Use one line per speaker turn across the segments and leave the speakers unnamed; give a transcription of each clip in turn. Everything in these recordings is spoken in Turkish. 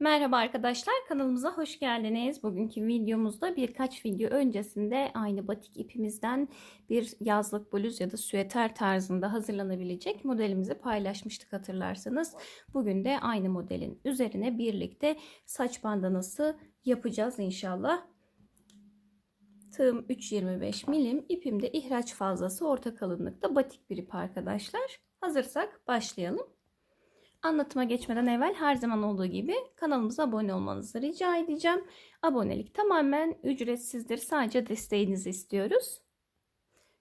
Merhaba arkadaşlar kanalımıza hoş geldiniz. Bugünkü videomuzda birkaç video öncesinde aynı batik ipimizden bir yazlık bluz ya da süeter tarzında hazırlanabilecek modelimizi paylaşmıştık hatırlarsanız. Bugün de aynı modelin üzerine birlikte saç bandanası yapacağız inşallah. Tığım 3.25 milim ipimde ihraç fazlası orta kalınlıkta batik bir ip arkadaşlar. Hazırsak başlayalım. Anlatıma geçmeden evvel her zaman olduğu gibi kanalımıza abone olmanızı rica edeceğim. Abonelik tamamen ücretsizdir. Sadece desteğinizi istiyoruz.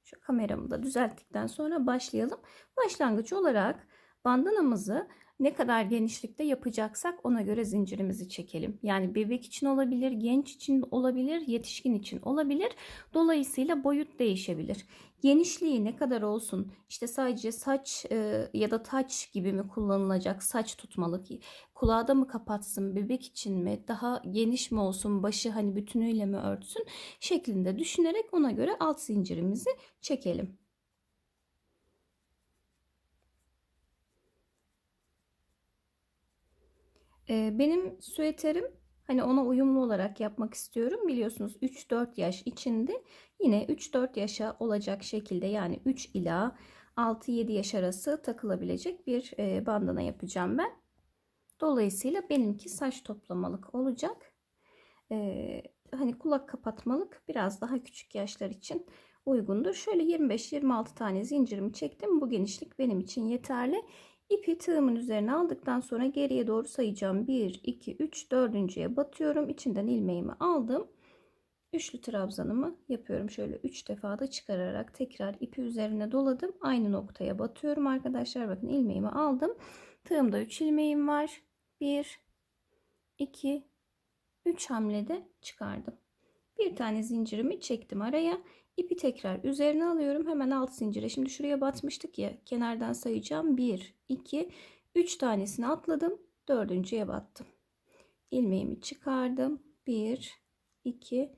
Şu kameramı da düzelttikten sonra başlayalım. Başlangıç olarak bandanamızı ne kadar genişlikte yapacaksak ona göre zincirimizi çekelim. Yani bebek için olabilir, genç için olabilir, yetişkin için olabilir. Dolayısıyla boyut değişebilir. Genişliği ne kadar olsun? İşte sadece saç e, ya da taç gibi mi kullanılacak saç tutmalık? Kulağı da mı kapatsın? Bebek için mi? Daha geniş mi olsun? Başı hani bütünüyle mi örtsün? Şeklinde düşünerek ona göre alt zincirimizi çekelim. Benim süeterim hani ona uyumlu olarak yapmak istiyorum. Biliyorsunuz 3-4 yaş içinde yine 3-4 yaşa olacak şekilde yani 3 ila 6-7 yaş arası takılabilecek bir bandana yapacağım ben. Dolayısıyla benimki saç toplamalık olacak. Hani kulak kapatmalık biraz daha küçük yaşlar için uygundur. Şöyle 25-26 tane zincirimi çektim. Bu genişlik benim için yeterli. İpi tığımın üzerine aldıktan sonra geriye doğru sayacağım. 1, 2, 3, 4.ye batıyorum. İçinden ilmeğimi aldım. Üçlü trabzanımı yapıyorum. Şöyle 3 defa da çıkararak tekrar ipi üzerine doladım. Aynı noktaya batıyorum arkadaşlar. Bakın ilmeğimi aldım. Tığımda 3 ilmeğim var. 1, 2, 3 hamlede çıkardım. Bir tane zincirimi çektim araya. İpi tekrar üzerine alıyorum. Hemen alt zincire. Şimdi şuraya batmıştık ya. Kenardan sayacağım. 1, 2, 3 tanesini atladım. Dördüncüye battım. İlmeğimi çıkardım. 1, 2,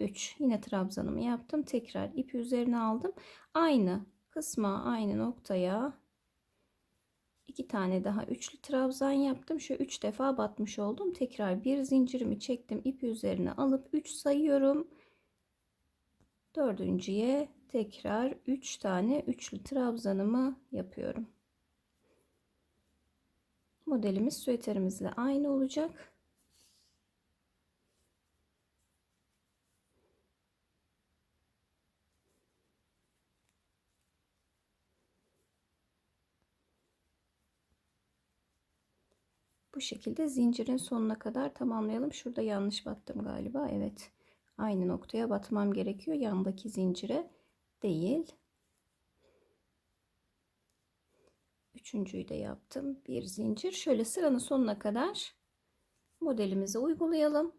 3. Yine trabzanımı yaptım. Tekrar ipi üzerine aldım. Aynı kısma, aynı noktaya iki tane daha üçlü trabzan yaptım. Şu üç defa batmış oldum. Tekrar bir zincirimi çektim. ipi üzerine alıp 3 sayıyorum. Dördüncüye tekrar 3 tane üçlü trabzanımı yapıyorum. Modelimiz süeterimizle aynı olacak. Bu şekilde zincirin sonuna kadar tamamlayalım. Şurada yanlış battım galiba. Evet aynı noktaya batmam gerekiyor. Yandaki zincire değil. Üçüncüyü de yaptım. Bir zincir. Şöyle sıranın sonuna kadar modelimizi uygulayalım.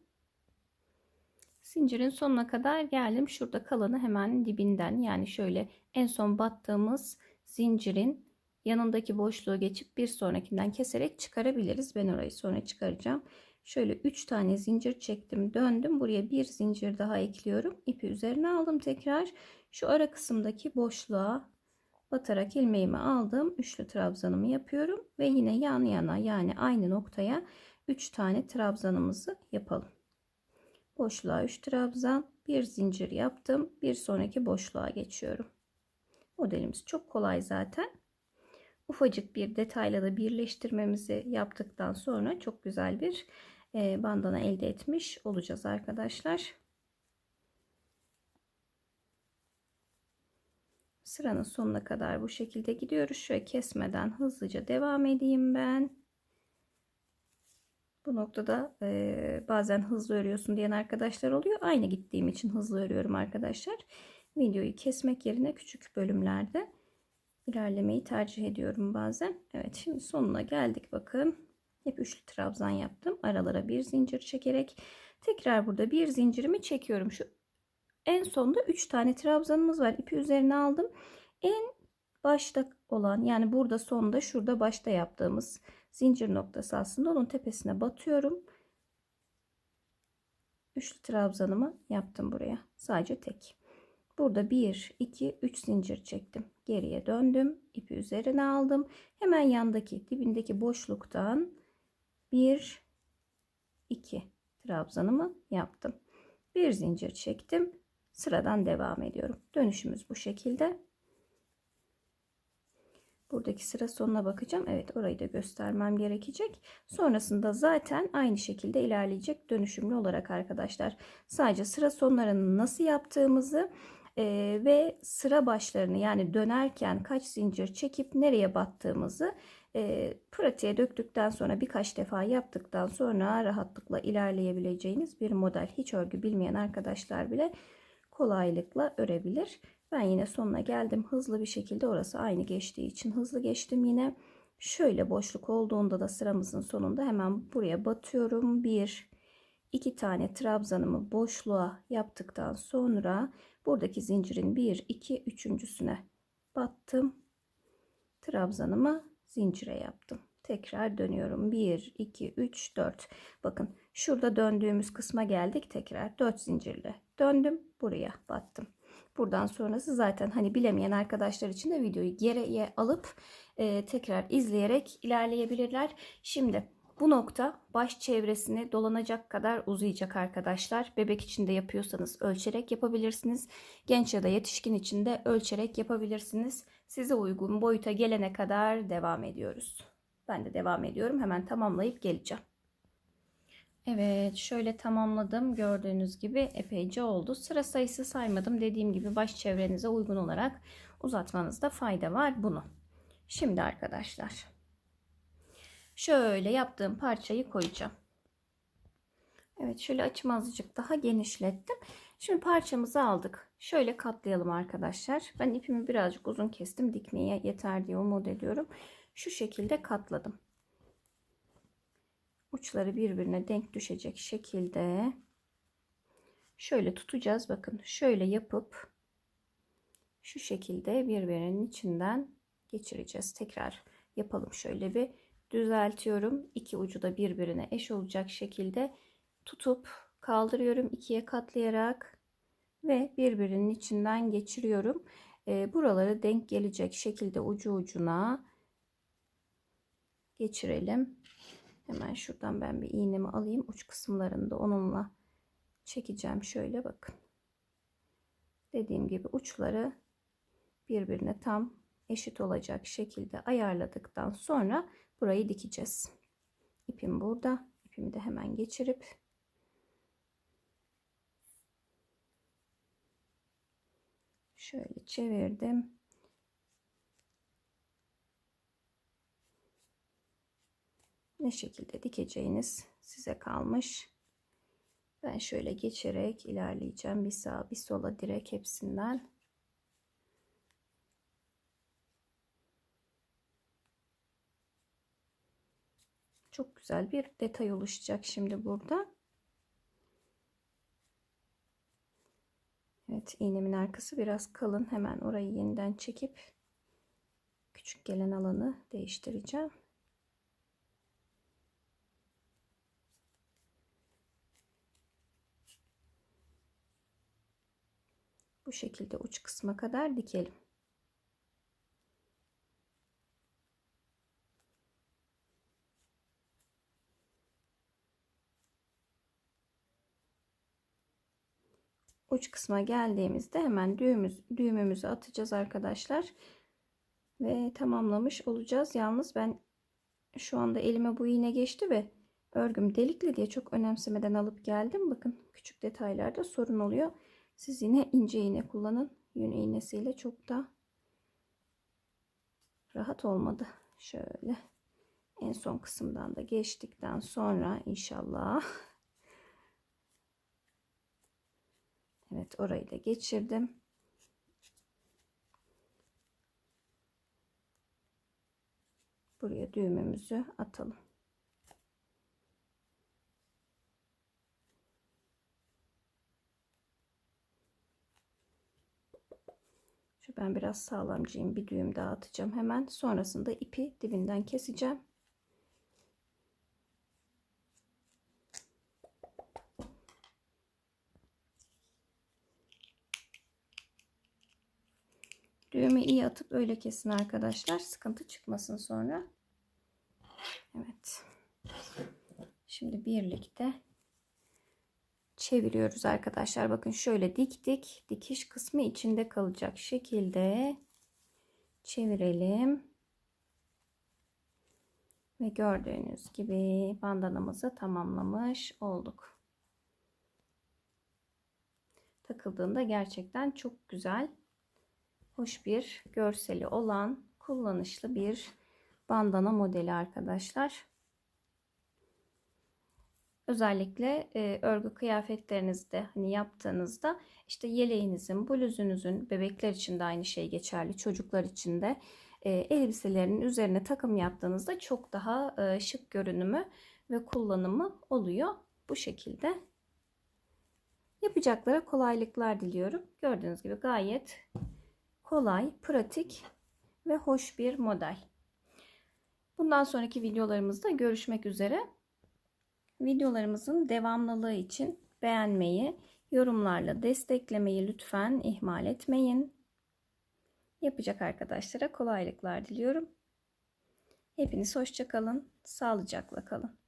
Zincirin sonuna kadar geldim. Şurada kalanı hemen dibinden yani şöyle en son battığımız zincirin yanındaki boşluğu geçip bir sonrakinden keserek çıkarabiliriz. Ben orayı sonra çıkaracağım. Şöyle 3 tane zincir çektim döndüm. Buraya bir zincir daha ekliyorum. İpi üzerine aldım tekrar. Şu ara kısımdaki boşluğa batarak ilmeğimi aldım. Üçlü trabzanımı yapıyorum ve yine yan yana yani aynı noktaya 3 tane trabzanımızı yapalım. Boşluğa 3 trabzan bir zincir yaptım. Bir sonraki boşluğa geçiyorum. Modelimiz çok kolay zaten ufacık bir detayla da birleştirmemizi yaptıktan sonra çok güzel bir e, bandana elde etmiş olacağız arkadaşlar. Sıranın sonuna kadar bu şekilde gidiyoruz. Şöyle kesmeden hızlıca devam edeyim ben. Bu noktada e, bazen hızlı örüyorsun diyen arkadaşlar oluyor. Aynı gittiğim için hızlı örüyorum arkadaşlar. Videoyu kesmek yerine küçük bölümlerde ilerlemeyi tercih ediyorum bazen. Evet şimdi sonuna geldik bakın. Hep üçlü trabzan yaptım. Aralara bir zincir çekerek tekrar burada bir zincirimi çekiyorum. Şu en sonda 3 tane trabzanımız var. İpi üzerine aldım. En başta olan yani burada sonda şurada başta yaptığımız zincir noktası aslında onun tepesine batıyorum. Üçlü trabzanımı yaptım buraya. Sadece tek. Burada 1, 2, 3 zincir çektim. Geriye döndüm. ipi üzerine aldım. Hemen yandaki dibindeki boşluktan 1 2 trabzanımı yaptım. Bir zincir çektim. Sıradan devam ediyorum. Dönüşümüz bu şekilde. Buradaki sıra sonuna bakacağım. Evet orayı da göstermem gerekecek. Sonrasında zaten aynı şekilde ilerleyecek dönüşümlü olarak arkadaşlar. Sadece sıra sonlarını nasıl yaptığımızı e, ve sıra başlarını yani dönerken kaç zincir çekip nereye battığımızı e, pratiğe döktükten sonra birkaç defa yaptıktan sonra rahatlıkla ilerleyebileceğiniz bir model. Hiç örgü bilmeyen arkadaşlar bile kolaylıkla örebilir. Ben yine sonuna geldim. Hızlı bir şekilde orası aynı geçtiği için hızlı geçtim yine. Şöyle boşluk olduğunda da sıramızın sonunda hemen buraya batıyorum. Bir, iki tane trabzanımı boşluğa yaptıktan sonra buradaki zincirin bir, iki, üçüncüsüne battım. Trabzanımı zincire yaptım. Tekrar dönüyorum. 1, 2, 3, 4. Bakın şurada döndüğümüz kısma geldik. Tekrar 4 zincirle döndüm. Buraya battım. Buradan sonrası zaten hani bilemeyen arkadaşlar için de videoyu geriye alıp e, tekrar izleyerek ilerleyebilirler. Şimdi bu nokta baş çevresini dolanacak kadar uzayacak arkadaşlar. Bebek için de yapıyorsanız ölçerek yapabilirsiniz. Genç ya da yetişkin için de ölçerek yapabilirsiniz. Size uygun boyuta gelene kadar devam ediyoruz. Ben de devam ediyorum. Hemen tamamlayıp geleceğim. Evet şöyle tamamladım. Gördüğünüz gibi epeyce oldu. Sıra sayısı saymadım. Dediğim gibi baş çevrenize uygun olarak uzatmanızda fayda var bunu. Şimdi arkadaşlar şöyle yaptığım parçayı koyacağım. Evet şöyle açımı azıcık daha genişlettim. Şimdi parçamızı aldık. Şöyle katlayalım arkadaşlar. Ben ipimi birazcık uzun kestim. Dikmeye yeter diye umut ediyorum. Şu şekilde katladım uçları birbirine denk düşecek şekilde şöyle tutacağız. Bakın şöyle yapıp şu şekilde birbirinin içinden geçireceğiz. Tekrar yapalım şöyle bir düzeltiyorum. İki ucu da birbirine eş olacak şekilde tutup kaldırıyorum ikiye katlayarak ve birbirinin içinden geçiriyorum. E, buraları denk gelecek şekilde ucu ucuna geçirelim. Hemen şuradan ben bir iğnemi alayım. Uç kısımlarını da onunla çekeceğim. Şöyle bakın. Dediğim gibi uçları birbirine tam eşit olacak şekilde ayarladıktan sonra burayı dikeceğiz. İpim burada. İpimi de hemen geçirip şöyle çevirdim. ne şekilde dikeceğiniz size kalmış. Ben şöyle geçerek ilerleyeceğim. Bir sağa bir sola direk hepsinden. Çok güzel bir detay oluşacak şimdi burada. Evet iğnemin arkası biraz kalın. Hemen orayı yeniden çekip küçük gelen alanı değiştireceğim. bu şekilde uç kısma kadar dikelim. Uç kısma geldiğimizde hemen düğümüz, düğümümüzü atacağız arkadaşlar. Ve tamamlamış olacağız. Yalnız ben şu anda elime bu iğne geçti ve örgüm delikli diye çok önemsemeden alıp geldim. Bakın küçük detaylarda sorun oluyor. Siz yine ince iğne kullanın. Yün iğnesiyle çok da rahat olmadı. Şöyle en son kısımdan da geçtikten sonra inşallah Evet orayı da geçirdim. Buraya düğümümüzü atalım. Şu ben biraz sağlamcıyım. Bir düğüm daha atacağım hemen. Sonrasında ipi dibinden keseceğim. Atıp öyle kesin arkadaşlar. Sıkıntı çıkmasın sonra. Evet. Şimdi birlikte çeviriyoruz arkadaşlar. Bakın şöyle diktik. Dikiş kısmı içinde kalacak şekilde çevirelim. Ve gördüğünüz gibi bandanamızı tamamlamış olduk. Takıldığında gerçekten çok güzel, hoş bir görseli olan kullanışlı bir bandana modeli arkadaşlar. Özellikle e, örgü kıyafetlerinizde hani yaptığınızda işte yeleğinizin, bluzunuzun bebekler için de aynı şey geçerli. Çocuklar için de e, elbiselerinin üzerine takım yaptığınızda çok daha e, şık görünümü ve kullanımı oluyor. Bu şekilde yapacaklara kolaylıklar diliyorum. Gördüğünüz gibi gayet kolay, pratik ve hoş bir model. Bundan sonraki videolarımızda görüşmek üzere. Videolarımızın devamlılığı için beğenmeyi, yorumlarla desteklemeyi lütfen ihmal etmeyin. Yapacak arkadaşlara kolaylıklar diliyorum. Hepiniz hoşça kalın, sağlıcakla kalın.